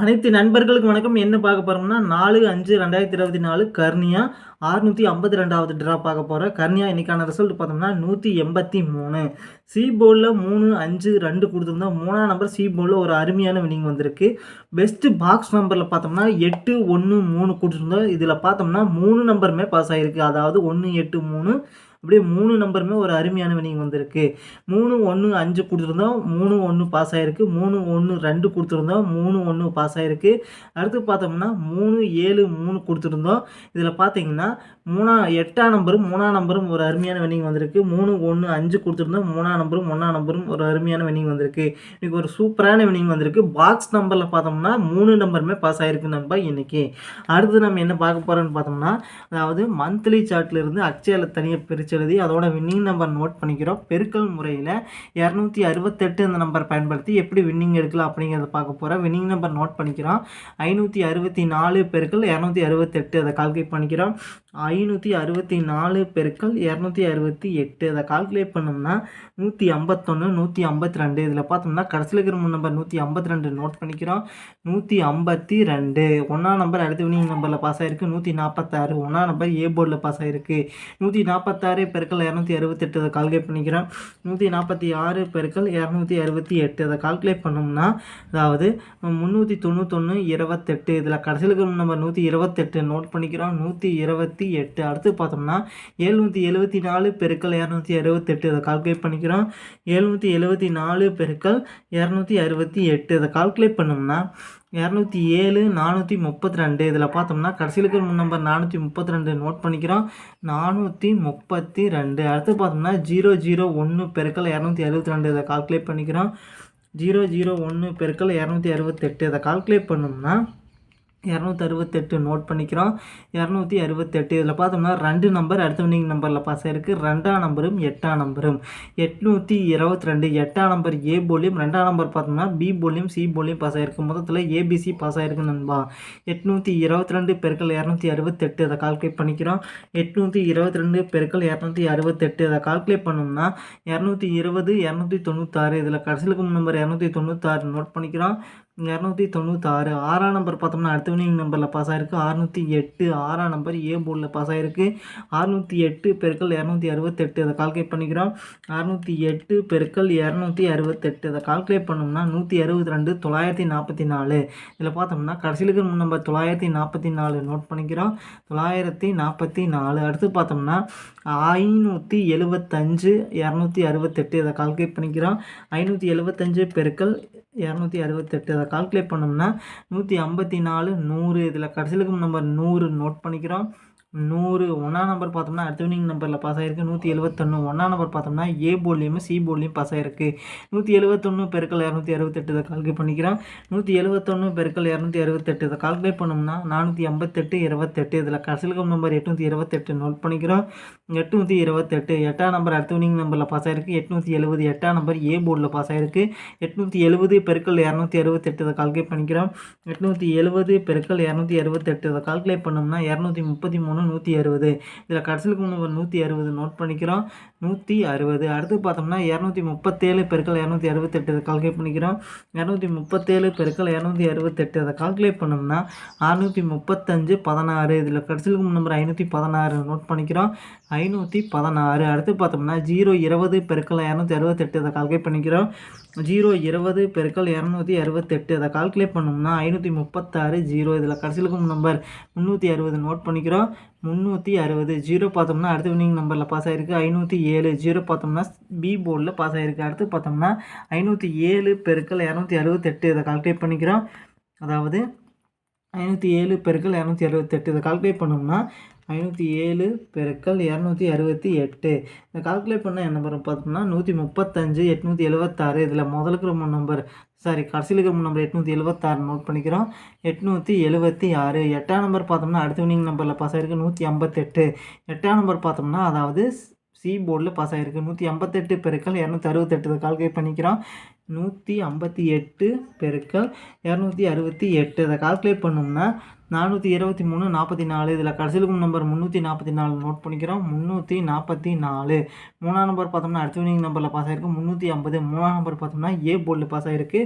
அனைத்து நண்பர்களுக்கு வணக்கம். என்ன பார்க்க போகிறோம்னா நாலு அஞ்சு ரெண்டாயிரத்தி இருபத்தி நாலு கர்னியா ஆறுநூற்றி ஐம்பத்தி ரெண்டாவது ட்ரா பார்க்க போகிறோம் கர்னியா இன்றைக்கான ரிசல்ட் பார்த்தோம்னா நூற்றி எண்பத்தி மூணு. சி போர்டில் மூணு அஞ்சு ரெண்டு கொடுத்துருந்தோம் மூணாம் நம்பர் சி போர்டில் ஒரு அருமையான வினிங் வந்திருக்கு. பெஸ்ட்டு பாக்ஸ் நம்பரில் பார்த்தோம்னா எட்டு ஒன்று மூணு கொடுத்துருந்தோம். இதில் பார்த்தோம்னா மூணு நம்பருமே பாஸ் ஆகிருக்கு அதாவது ஒன்று எட்டு மூணு அப்படியே மூணு நம்பருமே ஒரு அருமையான வினிங் வந்திருக்கு. மூணு ஒன்று அஞ்சு கொடுத்துருந்தோம் மூணு ஒன்று பாஸ் ஆகிருக்கு மூணு ஒன்று ரெண்டு கொடுத்துருந்தோம் மூணு ஒன்று பாஸ் ஆகிருக்கு அடுத்து பார்த்தோம்னா மூணு ஏழு மூணு கொடுத்துருந்தோம். இதில் பார்த்தீங்கன்னா மூணா எட்டாம் நம்பரும் மூணாம் நம்பரும் ஒரு அருமையான வினிங் வந்திருக்கு. மூணு ஒன்று அஞ்சு கொடுத்துருந்தோம் மூணாம் நம்பரும் ஒன்றாம் நம்பரும் ஒரு அருமையான வினிங் வந்திருக்கு. இன்றைக்கி ஒரு சூப்பரான வினிங் வந்திருக்கு. பாக்ஸ் நம்பரில் பார்த்தோம்னா மூணு நம்பருமே பாஸ் ஆகிருக்கு நம்ப இன்றைக்கி அடுத்து நம்ம என்ன பார்க்க போகிறோம்னு பார்த்தோம்னா அதாவது மந்த்லி சார்ட்ல இருந்து அக்ஷயாவில் தனியாக பிரித்து எழுதி அதோட வின்னிங் நம்பர் நோட் பண்ணிக்கிறோம். பெருக்கல் முறையில் இரநூத்தி அறுபத்தெட்டு இந்த நம்பர் பயன்படுத்தி எப்படி வின்னிங் எடுக்கலாம் அப்படிங்கிறத பார்க்க போகிறோம் வின்னிங் நம்பர் நோட் பண்ணிக்கிறோம். ஐநூற்றி அறுபத்தி நாலு பெருக்கள் இரநூத்தி அறுபத்தெட்டு அதை கால்குலேட் பண்ணிக்கிறோம். ஐநூற்றி அறுபத்தி நாலு பெருக்கள் இரநூத்தி அறுபத்தி எட்டு அதை கால்குலேட் பண்ணோம்னா நூற்றி ஐம்பத்தொன்று நூற்றி ஐம்பத்தி ரெண்டு இதில் பார்த்தோம்னா கடைசியில் இருக்கிற மூணு நம்பர் நூற்றி ஐம்பத்தி ரெண்டு நோட் பண்ணிக்கிறோம் நூற்றி ஐம்பத்தி ரெண்டு ஒன்றாம் நம்பர் அடுத்த வினிங் நம்பரில் பாஸ் ஆகிருக்கு நூற்றி நாற்பத்தாறு ஒன்றாம் நம்பர் ஏ போர்டில் பாஸ் ஆகிருக்கு நூற்றி நாற்பத்தாறு பெருக்கள் இரநூத்தி அறுபத்தெட்டு. அதை கால்குலேட் பண்ணிக்கிறோம் நூற்றி நாற்பத்தி ஆறு பெருக்கள் இரநூத்தி அறுபத்தி எட்டு. அதை கால்குலேட் பண்ணோம்னா அதாவது முந்நூற்றி தொண்ணூத்தொன்று இருபத்தெட்டு. இதில் கடைசியில் இருக்கிற நம்பர் நூற்றி இருபத்தெட்டு. நோட் பண்ணிக்கிறோம். நூற்றி இருபத்தி எட்டு. அடுத்து பார்த்தோம்னா எழுநூற்றி எழுபத்தி நாலு பெருக்கள் இரநூத்தி அறுபத்தெட்டு. அதை கால்குலேட் பண்ணிக்கிறோம். எழுநூற்றி எழுபத்தி நாலு பெருக்கள் இரநூத்தி அறுபத்தி எட்டு. அதை கால்குலேட் பண்ணோம்னா இரநூத்தி ஏழு நானூற்றி முப்பத்தி ரெண்டு. இதில் பார்த்தோம்னா கடைசியில் இருக்கிற முன் நம்பர் நானூற்றி முப்பத்தி ரெண்டு நோட் பண்ணிக்கிறோம். நானூற்றி முப்பத்தி ரெண்டு. அடுத்து பார்த்தோம்னா ஜீரோ ஜீரோ ஒன்று பெருக்கல் இரநூத்தி அறுபத்தி ரெண்டு இதை கால்குலேட் பண்ணிக்கிறோம். ஜீரோ ஜீரோ ஒன்று பெருக்கல் இரநூத்தி அறுபத்தெட்டு இதை கால்குலேட் பண்ணோம்னா இரநூத்தி அறுபத்தெட்டு நோட் பண்ணிக்கிறோம். இரநூத்தி அறுபத்தெட்டு. இதில் பார்த்தோம்னா ரெண்டு நம்பர் அடுத்த வினிங் நம்பரில் பாஸ் ஆகிருக்கு ரெண்டாம் நம்பரும் எட்டாம் நம்பரும் எட்நூற்றி இருபத்தி ரெண்டு எட்டாம் நம்பர் ஏ போலியும் ரெண்டாம் நம்பர் பார்த்தோம்னா பி போலியும் சி போலியும் பாஸ் ஆயிருக்கு. மொத்தத்தில் ஏபிசி பாஸ் ஆயிருக்கு நண்பா. எட்நூற்றி இருபத்தி ரெண்டு பெருக்கள் இரநூத்தி அறுபத்தெட்டு. அதை கால்குலேட் பண்ணிக்கிறோம். எட்நூற்றி இருபத்தி ரெண்டு பெருக்கள் இரநூத்தி அறுபத்தெட்டு. அதை கால்குலேட் பண்ணோம்னா இரநூத்தி இருபது இரநூத்தி தொண்ணூத்தாறு. இதில் கடைசியில் நம்பர் இரநூத்தி தொண்ணூத்தாறு நோட் பண்ணிக்கிறோம். இரநூத்தி தொண்ணூத்தாறு. ஆறாம் நம்பர் பார்த்தோம்னா அடுத்த வினிங் நம்பரில் பாஸ் ஆகிருக்கு அறுநூற்றி எட்டு. ஆறாம் நம்பர் ஏ போர்டில் பாஸ் ஆகிருக்கு அறுநூற்றி எட்டு பெருக்கள் இரநூத்தி அறுபத்தெட்டு. அதை கால்குலேட் பண்ணிக்கிறோம். அறுநூற்றி எட்டு பெருக்கள் இரநூத்தி அறுபத்தெட்டு. அதை கால்குலேட் பண்ணோம்னா நூற்றி அறுபத்தி ரெண்டு தொள்ளாயிரத்தி நாற்பத்தி நாலு. இதில் பார்த்தோம்னா கடைசியில் இருக்கிற நம்பர் தொள்ளாயிரத்தி நாற்பத்தி நாலு நோட் பண்ணிக்கிறோம். தொள்ளாயிரத்தி நாற்பத்தி நாலு. அடுத்து பார்த்தோம்னா ஐநூற்றி எழுபத்தஞ்சு இரநூத்தி அறுபத்தெட்டு. இதை கால்குலேட் பண்ணிக்கிறோம். ஐநூற்றி எழுபத்தஞ்சு பெருக்கள் இரநூத்தி அறுபத்தெட்டு. அதை கால்குலேட் பண்ணோம்னா நூற்றி ஐம்பத்தி நாலு நூறு. இதில் கடைசியில் நம்பர் நூறு நோட் பண்ணிக்கிறோம். நூறு ஒன்றாம் நம்பர் பார்த்தோம்னா அடுத்த வினிங் நம்பரில் பாஸ் ஆகிருக்கு நூற்றி எழுபத்தொன்று ஒன்றாம் நம்பர் பார்த்தோம்னா ஏ போர்ட்லேயும் சி போர்ட்லேயும் பாஸ் ஆகிருக்கு நூற்றி எழுபத்தொன்று பெருக்கள் இரநூத்தி அறுபத்தெட்டு இதை கால்குலேட் பண்ணிக்கிறோம். நூற்றி எழுபத்தொன்று பெருக்கள் இரநூத்தி அறுபத்தெட்டு இதை கால்குலேட் பண்ணோம்னா நானூற்றி ஐம்பத்தெட்டு இருபத்தெட்டு இதில் கடைசியில் நம்பர் எட்நூற்றி இருபத்தெட்டு நோட் பண்ணிக்கிறோம். எட்நூற்றி இருபத்தெட்டு எட்டாம் நம்பர் அடுத்த வினிங் நம்பரில் பாஸ் ஆகிருக்கு எட்நூற்றி எழுபது எட்டாம் நம்பர் ஏ போர்டில் பாஸ் ஆகிருக்கு எட்நூற்றி எழுபது பெருக்கள் இரநூத்தி அறுபத்தெட்டு இதை கால்குலேட் பண்ணிக்கிறோம். எட்நூற்றி எழுபது பெருக்கள் இரநூத்தி அறுபத்தெட்டு இதை கால்குலேட் பண்ணோம்னா இரநூத்தி முப்பத்தி மூணு நூற்றி அறுபது. இதில் கடைசியில் நம்பர் நூற்றி அறுபது நோட் பண்ணிக்கிறோம். நூற்றி அறுபது. அடுத்து பார்த்தோம்னா இரநூத்தி முப்பத்தேழு பெருக்கள் இரநூத்தி அறுபத்தெட்டு. இதை கால்குலேட் பண்ணிக்கிறோம். இரநூத்தி முப்பத்தேழு பெருக்கள் இரநூத்தி அறுபத்தெட்டு. அதை கால்குலேட் பண்ணோம்னா அறுநூற்றி முப்பத்தஞ்சு பதினாறு. இதில் கடைசியில் நம்பர் ஐநூற்றி பதினாறு நோட் பண்ணிக்கிறோம். ஐநூற்றி பதினாறு. அடுத்து பார்த்தோம்னா ஜீரோ இருபது பெருக்கள் இரநூத்தி அறுபத்தெட்டு. அதை கால்குலேட் பண்ணிக்கிறோம். ஜீரோ இருபது பெருக்கள் இரநூத்தி அறுபத்தெட்டு. அதை கால்குலேட் பண்ணோம்னா ஐநூற்றி முப்பத்தாறு ஜீரோ. இதில் கடைசியில் நம்பர் முந்நூற்றி அறுபது நோட் பண்ணிக்கிறோம். முந்நூற்றி அறுபது. ஜீரோ பார்த்தோம்னா அடுத்த வினிங் நம்பரில் பாஸ் ஆகிருக்கு ஐநூற்றி ஏழு. ஜீரோ பார்த்தோம்னா பி போர்டில் பாஸ் ஆகிருக்கு அடுத்து பார்த்தோம்னா ஐநூற்றி ஏழு பெருக்கள் இரநூத்தி அறுபத்தெட்டு. இதை கால்குலேட் பண்ணிக்கிறோம். அதாவது ஐநூற்றி ஏழு பெருக்கள் இரநூத்தி அறுபத்தெட்டு. இதை கால்குலேட் பண்ணோம்னா ஐநூற்றி ஏழு பெருக்கள் இரநூத்தி அறுபத்தி எட்டு. இந்த கால்குலேட் பண்ண என்ன நம்பர் பார்த்தோம்னா நூற்றி முப்பத்தஞ்சு எட்நூற்றி எழுபத்தாறு இதில் முதலுக்கு ரொம்ப நம்பர் சாரி கடைசியில் இருக்கிற நம்பர் எட்நூற்றி எழுபத்தாறு நோட் பண்ணிக்கிறோம். எட்நூற்றி எழுபத்தி ஆறு. எட்டாம் நம்பர் பார்த்தோம்னா அடுத்த வினிங் நம்பரில் பாஸ் ஆகிருக்கு நூற்றி ஐம்பத்தெட்டு. எட்டாம் நம்பர் பார்த்தோம்னா அதாவது சி போர்டில் பாஸ் ஆகிருக்கு நூற்றி ஐம்பத்தெட்டு பெருக்கள் இரநூத்தி அறுபத்தெட்டு. கால்குலேட் பண்ணிக்கிறோம். நூற்றி ஐம்பத்தி எட்டு பெருக்கள் இரநூத்தி அறுபத்தி எட்டு. அதை கால்குலேட் பண்ணோம்னா நானூற்றி இருபத்தி மூணு நாற்பத்தி நாலு. இதில் கடைசியில் நம்பர் முந்நூற்றி நாற்பத்தி நாலு நோட் பண்ணிக்கிறோம். முந்நூற்றி நாற்பத்தி நாலு. மூணாம் நம்பர் பார்த்தோம்னா அடுத்த வினிங் நம்பரில் பாஸ் ஆகிருக்கு முந்நூற்றி ஐம்பது. மூணாம் நம்பர் பார்த்தோம்னா ஏ போர்டில் பாஸ் ஆகிருக்கு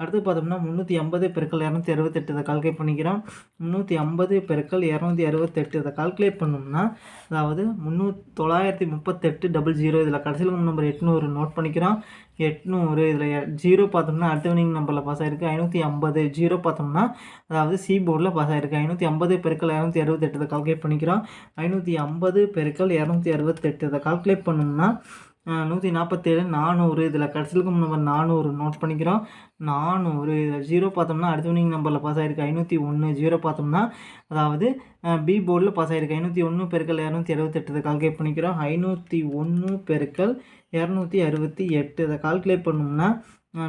அடுத்து பார்த்தோம்னா முந்நூற்றி ஐம்பது பெருக்கள் இரநூத்தி அறுபத்தெட்டு இதை கால்குலேட் பண்ணிக்கிறோம். முந்நூற்றி ஐம்பது பெருக்கள் இரநூத்தி அறுபத்தெட்டு இதை கால்குலேட் பண்ணோம்னா அதாவது முந்நூ தொள்ளாயிரத்தி முப்பத்தெட்டு டபுள் ஜீரோ இதில் கடைசியில் நம்பர் எட்நூறு நோட் பண்ணிக்கிறோம். எட்நூறு இதில் ஜீரோ பார்த்தோம்னா அடுத்த வினிங் நம்பரில் பாஸ் ஆகிருக்கு ஐநூற்றி ஐம்பது ஜீரோ பார்த்தோம்னா அதாவது சி போர்டில் பாஸ் ஆகிருக்கு ஐநூற்றி ஐம்பது பெருக்கள் இரநூத்தி அறுபத்தெட்டு கால்குலேட் பண்ணிக்கிறோம். ஐநூற்றி ஐம்பது பெருக்கள் இரநூத்தி அறுபத்தெட்டு இதை கால்குலேட் பண்ணோம்னா நூற்றி நாற்பத்தேழு நானூறு. இதில் கடைசிலுக்கும் நம்பர் நானூறு நோட் பண்ணிக்கிறோம். நானூறு. இதில் ஜீரோ பார்த்தோம்னா அடுத்த வினிங் நம்பரில் பாஸ் ஆகிருக்கு ஐநூற்றி ஒன்று ஜீரோ பார்த்தோம்னா அதாவது பி போர்டில் பாஸ் ஆகிருக்கு ஐநூற்றி ஒன்று பெருக்கள் இரநூத்தி அறுபத்தெட்டு. இதை கால்குலேட் பண்ணிக்கிறோம். ஐநூற்றி ஒன்று பெருக்கள் இரநூத்தி அறுபத்தி எட்டு. இதை கால்குலேட் பண்ணோம்னா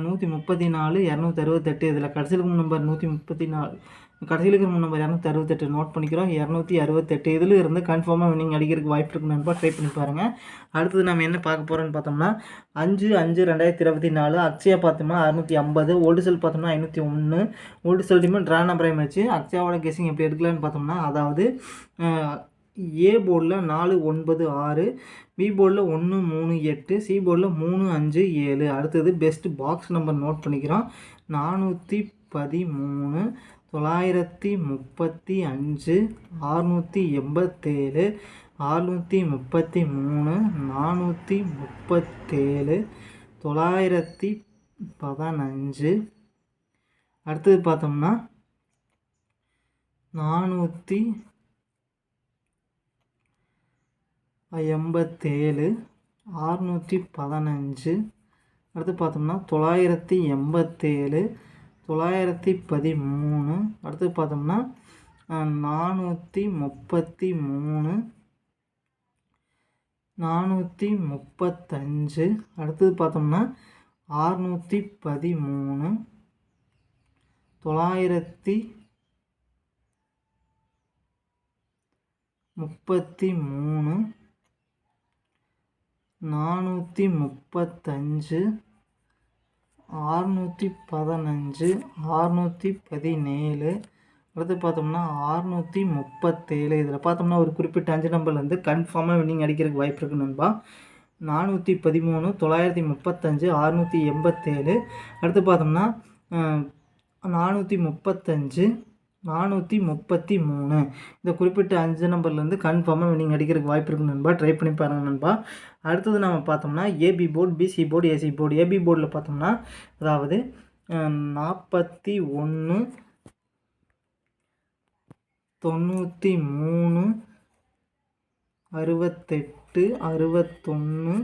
நூற்றி முப்பத்தி நாலு இரநூத்தி அறுபத்தெட்டு. இதில் கடைசிலுக்கும் நம்பர் நூற்றி முப்பத்தி நாலு. கடைசியில் இருக்கிற நம்பர் இரநூத்தி அறுபத்தெட்டு நோட் பண்ணிக்கிறோம். இரநூத்தி அறுபத்தெட்டு இதில் இருந்து கன்ஃபார்மாக நீங்கள் அடிக்கிறதுக்கு வாய்ப்பு இருக்கு நண்பா. ட்ரை பண்ணி பாருங்கள் அடுத்தது நம்ம என்ன பார்க்க போகிறோம்னு பார்த்தோம்னா அஞ்சு அஞ்சு ரெண்டாயிரத்தி இருபத்தி நாலு. அக்ஷயா பார்த்தோம்னா அறுநூற்றி ஐம்பது. ஓல்டு செல் பார்த்தோம்னா ஐநூற்றி ஒன்று ஓல்டு செல் டீமும் ட்ரா நம்பரையும் வச்சு அக்ஷயாவோட கெஸிங் எப்படி எடுக்கலான்னு பார்த்தோம்னா அதாவது ஏ போர்டில் நாலு ஒன்பது ஆறு பி போர்டில் ஒன்று மூணு எட்டு சி போர்டில் மூணு அஞ்சு ஏழு. அடுத்தது பெஸ்ட் பாக்ஸ் நம்பர் நோட் பண்ணிக்கிறோம். நானூற்றி பதிமூணு. தொள்ளாயிரத்தி முப்பத்தி அஞ்சு ஆறுநூற்றி எண்பத்தேழு ஆறுநூற்றி முப்பத்தி மூணு நானூற்றி முப்பத்தேழு தொள்ளாயிரத்தி பதினஞ்சு. அடுத்தது பார்த்தோம்னா நானூற்றி எண்பத்தேழு ஆறுநூற்றி பதினஞ்சு. அடுத்து பார்த்தோம்னா தொள்ளாயிரத்தி எண்பத்தேழு தொள்ளாயிரத்தி பதிமூணு. அடுத்து பார்த்தோம்னா நானூற்றி முப்பத்தி மூணு. நானூற்றி முப்பத்தஞ்சு. அடுத்தது பார்த்தோம்னா ஆறுநூற்றி பதிமூணு. தொள்ளாயிரத்தி முப்பத்தி மூணு. நானூற்றி முப்பத்தஞ்சு. ஆறுநூற்றி பதினஞ்சு ஆறுநூற்றி பதினேழு. அடுத்து பார்த்தோம்னா ஆறுநூற்றி முப்பத்தேழு. இதில் பார்த்தோம்னா ஒரு குறிப்பிட்ட அஞ்சு நம்பர்லேருந்து கன்ஃபார்மாக வின்னிங் அடிக்கிறதுக்கு வாய்ப்பு இருக்குது நண்பா. நானூற்றி பதிமூணு தொள்ளாயிரத்தி முப்பத்தஞ்சு அறுநூற்றி எண்பத்தேழு. அடுத்து பார்த்தோம்னா நானூற்றி முப்பத்தஞ்சு நானூற்றி முப்பத்தி மூணு. இந்த குறிப்பிட்ட அஞ்சு நம்பர்லேருந்து கன்ஃபார்மாக நீங்கள் அடிக்கிறதுக்கு வாய்ப்பு இருக்குது நண்பா. ட்ரை பண்ணி பாருங்கள் நண்பா. அடுத்தது நம்ம பார்த்தோம்னா AB board PC board AC board AB போர்டில் பார்த்தோம்னா அதாவது நாற்பத்தி ஒன்று தொண்ணூற்றி மூணு அறுபத்தெட்டு அறுபத்தொன்று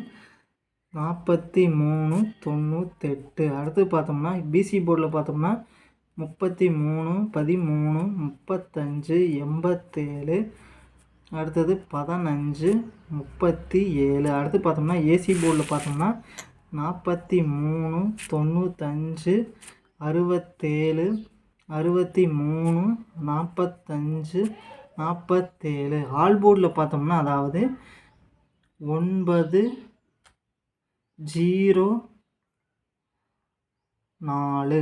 நாற்பத்தி மூணு தொண்ணூத்தெட்டு. அடுத்து பார்த்தோம்னா பிசி போர்டில் பார்த்தோம்னா முப்பத்தி மூணு பதிமூணு முப்பத்தஞ்சு எண்பத்தேழு அடுத்தது பதினஞ்சு முப்பத்தி ஏழு அடுத்து பார்த்தோம்னா ஏசி போர்டில் பார்த்தோம்னா நாற்பத்தி மூணு தொண்ணூத்தஞ்சு அறுபத்தேழு அறுபத்தி மூணு நாற்பத்தஞ்சு நாற்பத்தேழு ஆல் போர்டில் பார்த்தோம்னா அதாவது ஒன்பது ஜீரோ நாலு.